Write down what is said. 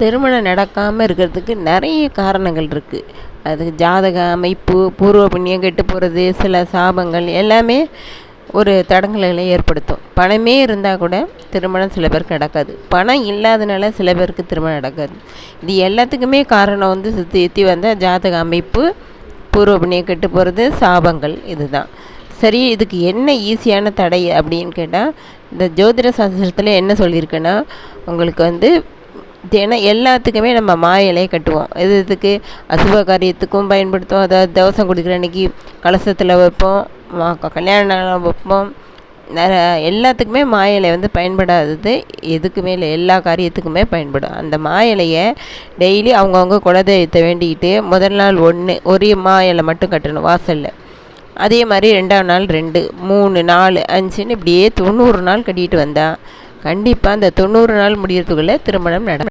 திருமணம் நடக்காமல் இருக்கிறதுக்கு நிறைய காரணங்கள் இருக்குது அது ஜாதக அமைப்பு பூர்வ புண்ணியம் கெட்டு போகிறது சில சாபங்கள் எல்லாமே ஒரு தடங்கல்களை ஏற்படுத்தும். பணமே இருந்தால் கூட திருமணம் சில பேருக்கு நடக்காது. பணம் இல்லாதனால சில பேருக்கு திருமணம் நடக்காது. இது எல்லாத்துக்குமே காரணம் வந்து சுற்றி சுற்றி வந்த ஜாதக அமைப்பு பூர்வ புண்ணியம் கெட்டு போகிறது சாபங்கள் இதுதான். சரி இதுக்கு என்ன ஈஸியான தடை அப்படின்னு கேட்டால் இந்த ஜோதிட சாஸ்திரத்தில் என்ன சொல்லியிருக்குன்னா உங்களுக்கு வந்து தினம் எல்லாத்துக்குமே நம்ம மா இலையை கட்டுவோம். எது இதுக்கு அசுப காரியத்துக்கும் பயன்படுத்துவோம். அதாவது தவசம் குடிக்கிற அன்னைக்கு கலசத்தில் வைப்போம். மா- வைப்போம். நிற எல்லாத்துக்குமே மா இலை வந்து பயன்படாதது எதுக்குமே இல்லை. எல்லா காரியத்துக்குமே பயன்படும். அந்த மா இலையை டெய்லி அவங்கவுங்க குலதெய்வத்தை வேண்டிக்கிட்டு முதல் நாள் ஒன்று ஒரு மா இலை மட்டும் கட்டணும் வாசலில். அதே மாதிரி ரெண்டாம் நாள் ரெண்டு மூணு நாலு அஞ்சுன்னு இப்படியே தொண்ணூறு நாள் கட்டிட்டு வந்தால் கண்டிப்பாக அந்த தொண்ணூறு நாள் முடியறதுக்குள்ளே திருமணம் நட